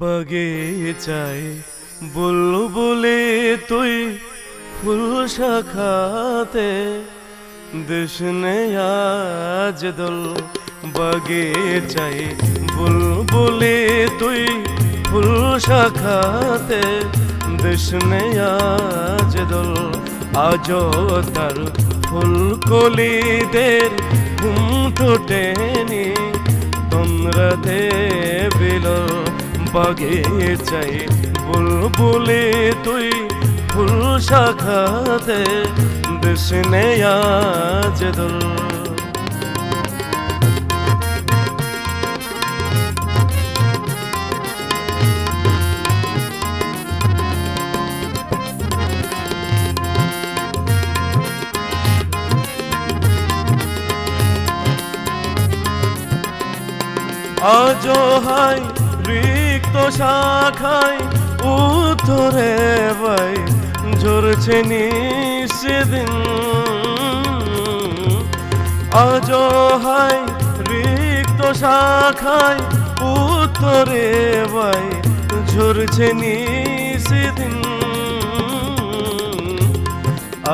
বাগিচায় বুলবুলে তুই ফুল শাখাতে দেশনে আজ দোল বাগিচায় বুলবুলে তুই ফুল শাখাতে দেশনে আজ দোল আজ তার ফুল কলিদের ঘুম ঠোঁটেনি। তোমরাতে বিল বাগে চাই বুলবুলি তুই ফুল শাখাতে নেয়া যে আজ হাই, রিক্ত শাখায় উত্তরে বাই, ঝরছে সেদিন আজ হাই, রিক্ত শাখায় উত্তরে বাই, ঝরছে সেদিন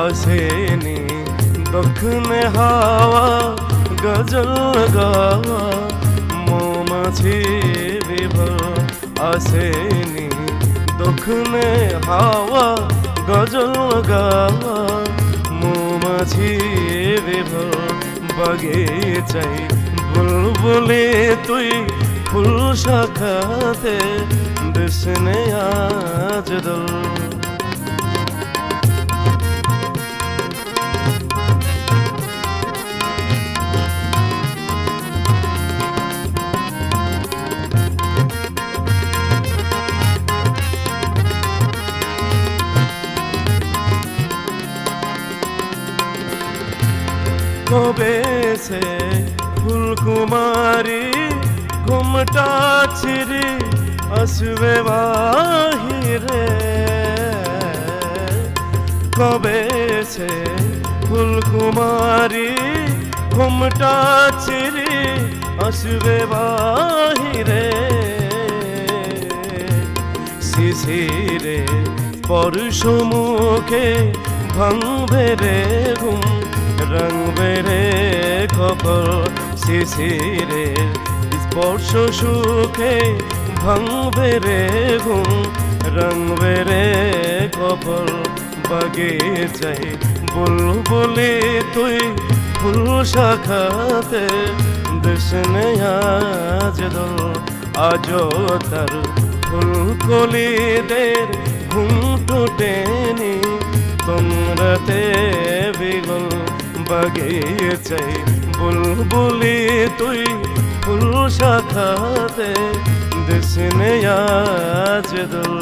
আসেনি দক্ষিণে হাওয়া, গজল গাওয়া। মৌমাছি বিভোর আসেনি। দক্ষিণে হাওয়া, গজল গাওয়া, মৌমাছি বিভোর বাগে চাই। বুলবুলে তুই ফুল শাখাতে দেশনে আজ দোল। সে ফুলকুমারী ঘুমটা ছিড়ি আসবে বাহিরে। কবে সে ফুলকুমারী ঘুমটা ছিড়ি আসবে বাহিরে? শিশিরে পরশ মুখে ভাঙবে রে ঘুম। রঙবে রে খবর শিশিরে, স্পর্শ সুখে ভাঙবে রে ঘুম। রঙবে রে খবর বাগে যাই বুলবুলি তুই ফুল শাখাতে দেশনে আজ দোল আজ তার ফুল কলিদের ঘুম চাই বুলবুলি তুই ফুল শাখাতে দেশনে আজ দোল